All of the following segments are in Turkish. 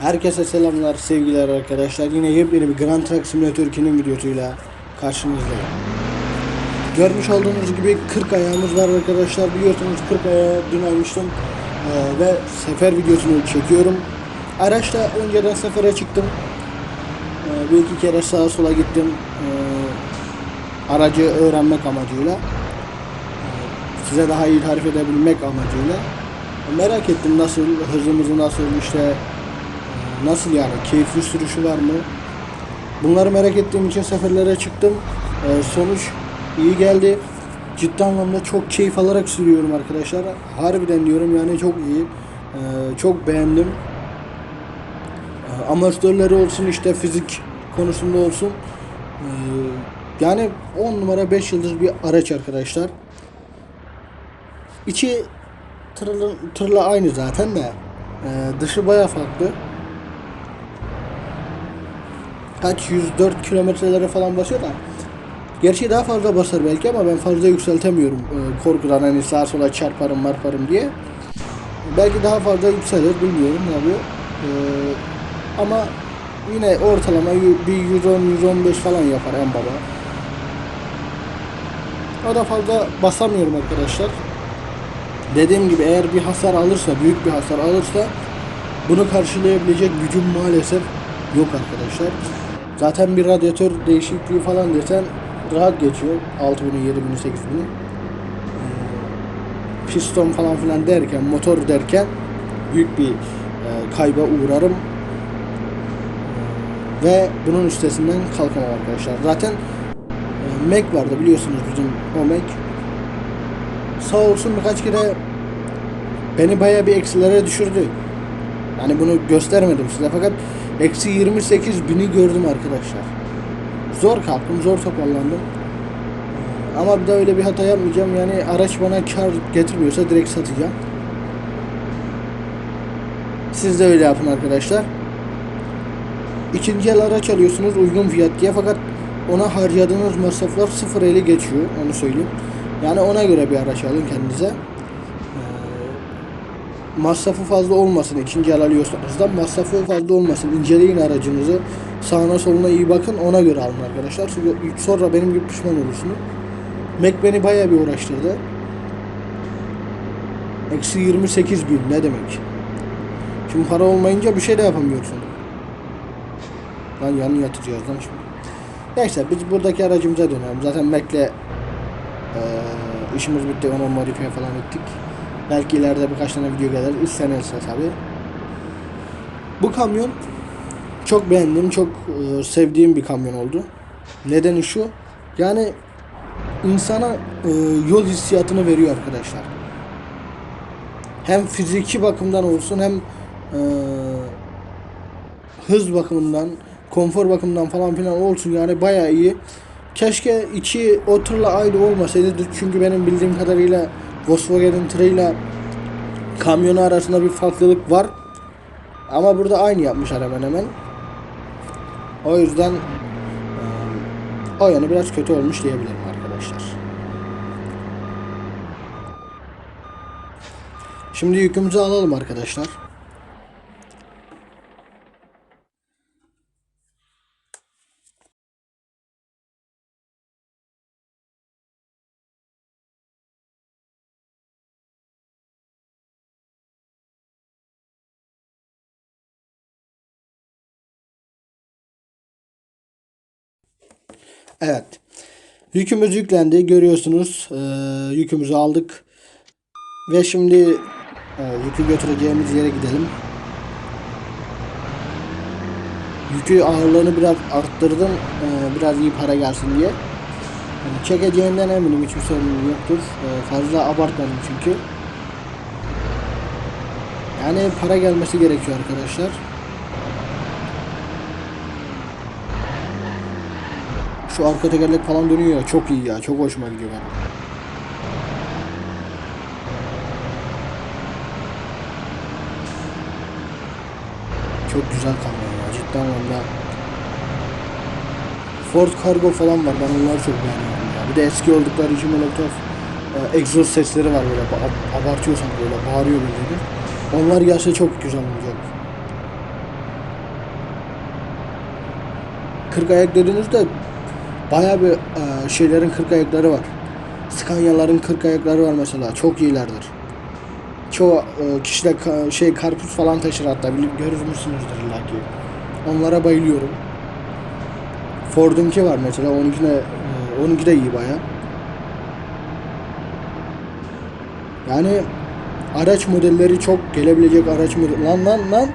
Herkese selamlar, sevgiler arkadaşlar. Yine yepyeni bir Grand Truck Simulator 2'nin videosuyla karşınızdayım. Görmüş olduğunuz gibi 40 ayağımız var arkadaşlar. Biliyorsunuz 40 ayağı dün almıştım. Ee, ve sefer videosunu çekiyorum. Araçla önceden sefere çıktım. Ee, bir iki kere sağa sola gittim. Ee, aracı öğrenmek amacıyla. Ee, size daha iyi tarif edebilmek amacıyla. Merak ettim nasıl, hızımızı nasıl, işte nasıl yani, keyifli sürüşü var mı? Bunları merak ettiğim için seferlere çıktım. Ee, sonuç iyi geldi. Ciddi anlamda çok keyif alarak sürüyorum arkadaşlar. Harbiden diyorum yani çok iyi. Ee, çok beğendim. Ee, amatörleri olsun işte fizik konusunda olsun. Ee, yani 10 numara 5 yıldız bir araç arkadaşlar. İçi tırla, tırla aynı zaten de ee, dışı baya farklı. Kaç 104 kilometrelere falan basıyor da. Gerçi daha fazla basar belki ama ben fazla yükseltemiyorum. Ee, korkudan hani sağa sola çarparım marparım diye. Belki daha fazla yükselir bilmiyorum abi. Ee, ama yine ortalama bir 110-115 falan yapar en baba. O da fazla basamıyorum arkadaşlar. Dediğim gibi eğer bir hasar alırsa, büyük bir hasar alırsa bunu karşılayabilecek gücüm maalesef yok arkadaşlar. Zaten bir radyatör değişikliği falan desen rahat geçiyor. 6000'i, 7000'i, 8000'i. Ee, Piston falan filan derken, motor derken büyük bir e, kayba uğrarım. Ve bunun üstesinden kalkamam arkadaşlar. Zaten e, Mac vardı biliyorsunuz bizim o Mac. Sağ olsun birkaç kere beni bayağı bir eksilere düşürdü. Yani bunu göstermedim size fakat eksi 28 bini gördüm arkadaşlar. Zor kalktım, zor toparlandım. Ama bir daha öyle bir hata yapmayacağım. Yani araç bana kar getirmiyorsa direkt satacağım. Siz de öyle yapın arkadaşlar. İkinci el araç alıyorsunuz uygun fiyat diye fakat ona harcadığınız masraflar sıfır eli geçiyor onu söyleyeyim. Yani ona göre bir araç alın kendinize. Masrafı fazla olmasın ikinci el alıyorsanız da masrafı fazla olmasın. İnceleyin aracınızı. Sağına soluna iyi bakın ona göre alın arkadaşlar. Sonra benim gibi pişman olursunuz. Mac beni bayağı bir uğraştırdı. Eksi 28 bin ne demek? Şimdi para olmayınca bir şey de yapamıyorsun. Lan yanı yatacağız lan şimdi. Neyse biz buradaki aracımıza dönelim. Zaten Mac'le eee işimiz bitti. Onu modifiye falan ettik. Belki ileride birkaç tane video gelir. İstenirse tabi. Bu kamyon çok beğendiğim, çok eee, sevdiğim bir kamyon oldu. Nedeni şu. Yani insana eee, yol hissiyatını veriyor arkadaşlar. Hem fiziki bakımdan olsun hem eee hız bakımından, konfor bakımından falan filan olsun yani bayağı iyi. Keşke içi o tırla aynı olmasaydı çünkü benim bildiğim kadarıyla Volkswagen'in tırıyla kamyonu arasında bir farklılık var. Ama burada aynı yapmışlar hemen hemen. O yüzden o yanı biraz kötü olmuş diyebilirim arkadaşlar. Şimdi yükümüzü alalım arkadaşlar. Evet. Yükümüz yüklendi. Görüyorsunuz. Ee, yükümüzü aldık. Ve şimdi e, yükü götüreceğimiz yere gidelim. Yükü ağırlığını biraz arttırdım. ee, biraz iyi para gelsin diye. Yani çekeceğinden eminim. Hiçbir sorun yoktur. Ee, fazla abartmadım çünkü. Yani para gelmesi gerekiyor arkadaşlar. Şu arka tekerlek falan dönüyor ya çok iyi ya çok hoşuma gidiyor benim. Çok güzel kamyon ya cidden valla. Ford Cargo falan var ben onları çok beğeniyorum ya. Bir de eski oldukları için Molotov e, egzoz sesleri var böyle ba- abartıyorsan böyle bağırıyor böyle. Onlar gelse çok güzel olacak. 40 ayak dediğinizde bayağı bir e, şeylerin 40 ayakları var. Scania'ların 40 ayakları var mesela. Çok iyilerdir. Çoğu e, kişi de ka- şey karpuz falan taşır hatta müsünüzdür illa ki. Onlara bayılıyorum. Ford'unki var mesela. Onunkine e, onunki de iyi baya. Yani araç modelleri çok gelebilecek araç model. Lan lan lan.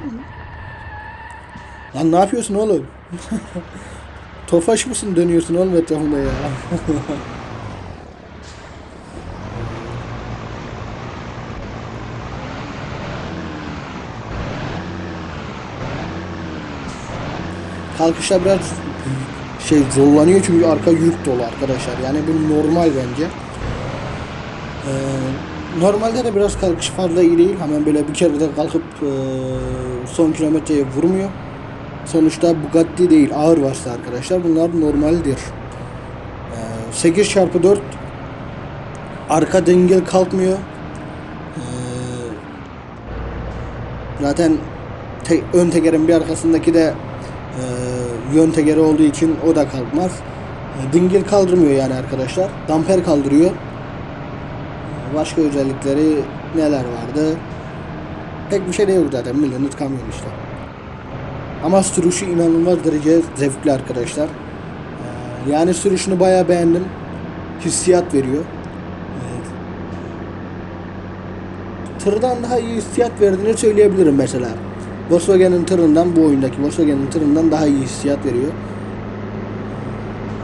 Lan ne yapıyorsun oğlum? Tofaş mısın dönüyorsun oğlum etrafında ya? Kalkışta biraz şey zorlanıyor çünkü arka yük dolu arkadaşlar. Yani bu normal bence. Ee, normalde de biraz kalkış fazla iyi değil. Hemen böyle bir kere de kalkıp e, son kilometreye vurmuyor. Sonuçta Bugatti değil ağır vasıta arkadaşlar. Bunlar normaldir. Ee, 8 çarpı 4 arka dengel kalkmıyor. Ee, zaten te- ön tekerin bir arkasındaki de e, yön tekeri olduğu için o da kalkmaz. E, dingil kaldırmıyor yani arkadaşlar. Damper kaldırıyor. E, Başka özellikleri neler vardı? Pek bir şey de yok zaten. Millet kamyon işte. Ama sürüşü inanılmaz derece zevkli arkadaşlar. E, Yani sürüşünü bayağı beğendim. Hissiyat veriyor. E, Tırdan daha iyi hissiyat verdiğini söyleyebilirim mesela. Volkswagen'in tırından bu oyundaki Volkswagen'in tırından daha iyi hissiyat veriyor.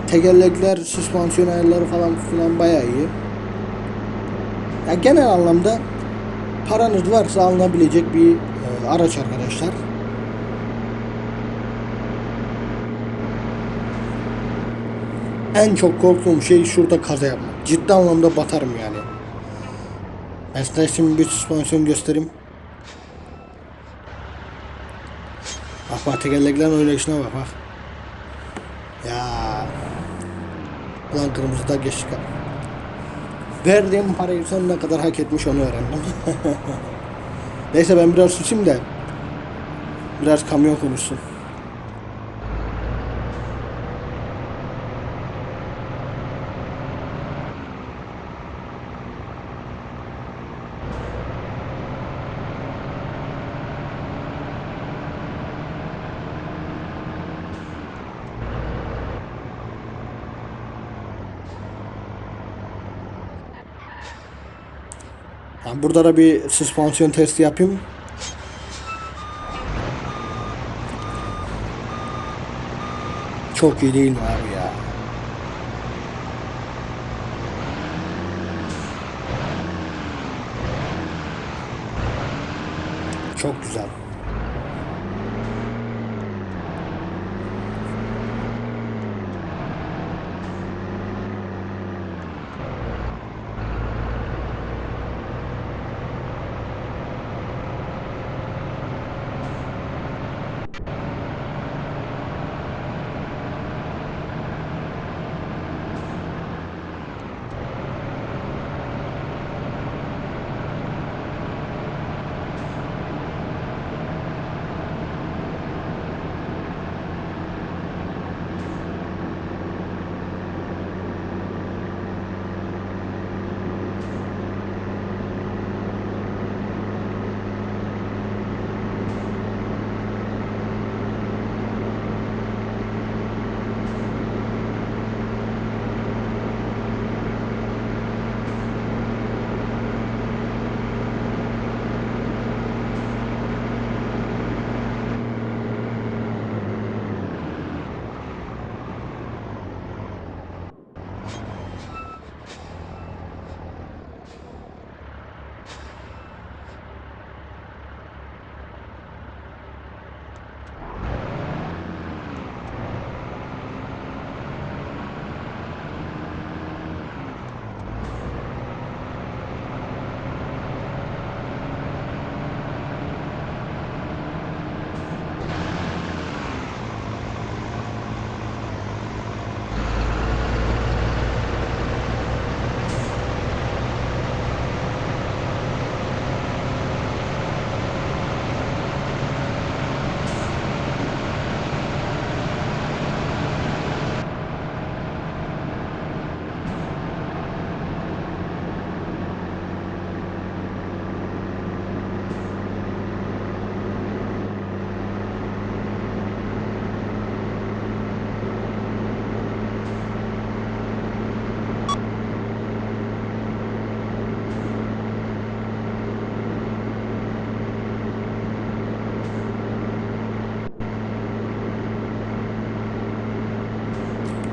Tekerlekler, süspansiyon ayarları falan filan bayağı iyi. Ya genel anlamda paranız varsa alınabilecek bir e, araç arkadaşlar. En çok korktuğum şey şurada kaza yapmak. Ciddi anlamda batarım yani. Ben size şimdi bir süspansiyon göstereyim. Bak bak tekerleklerin oynayışına bak bak. Ya. Ulan kırmızıda geçtik. ha. Verdiğim parayı sen ne kadar hak etmiş onu öğrendim. Neyse ben biraz susayım da. Biraz kamyon konuşsun. Burada da bir süspansiyon testi yapayım. Çok iyi değil mi abi ya? Çok güzel.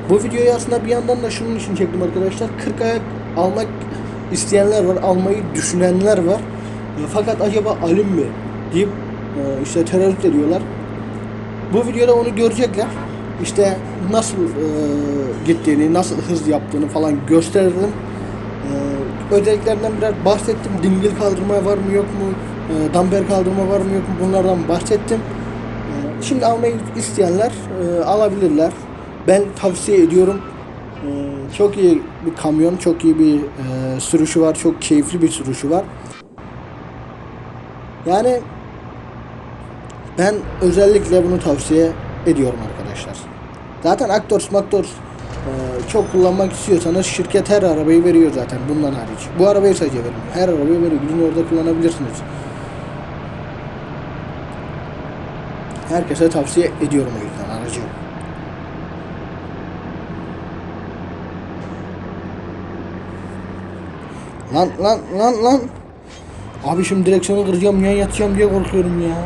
Bu videoyu aslında bir yandan da şunun için çektim arkadaşlar. 40 ayak almak isteyenler var, almayı düşünenler var. Fakat acaba alayım mı deyip e, işte tereddüt ediyorlar. Bu videoda onu görecekler. İşte nasıl e, gittiğini, nasıl hız yaptığını falan gösterdim. E, özelliklerinden biraz bahsettim. Dingil kaldırma var mı yok mu? Damper kaldırma var mı yok mu? Bunlardan bahsettim. Şimdi almayı isteyenler alabilirler. Ben tavsiye ediyorum. E, çok iyi bir kamyon, çok iyi bir e, sürüşü var, çok keyifli bir sürüşü var. Yani ben özellikle bunu tavsiye ediyorum arkadaşlar. Zaten Actors Maktors e, çok kullanmak istiyorsanız şirket her arabayı veriyor zaten bundan hariç. Bu arabayı sadece verin. Her arabayı veriyor. Gidin orada kullanabilirsiniz. Herkese tavsiye ediyorum o yüzden aracı. Lan lan lan lan. Abi şimdi direksiyonu kıracağım ya yatacağım diye korkuyorum ya.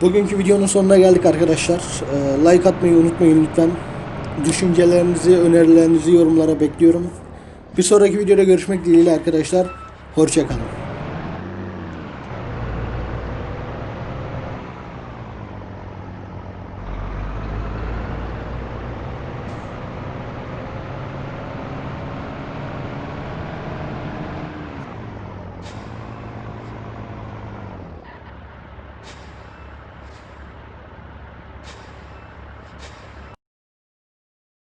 Bugünkü videonun sonuna geldik arkadaşlar. Ee, like atmayı unutmayın lütfen. Düşüncelerinizi, önerilerinizi yorumlara bekliyorum. Bir sonraki videoda görüşmek dileğiyle arkadaşlar. Hoşçakalın.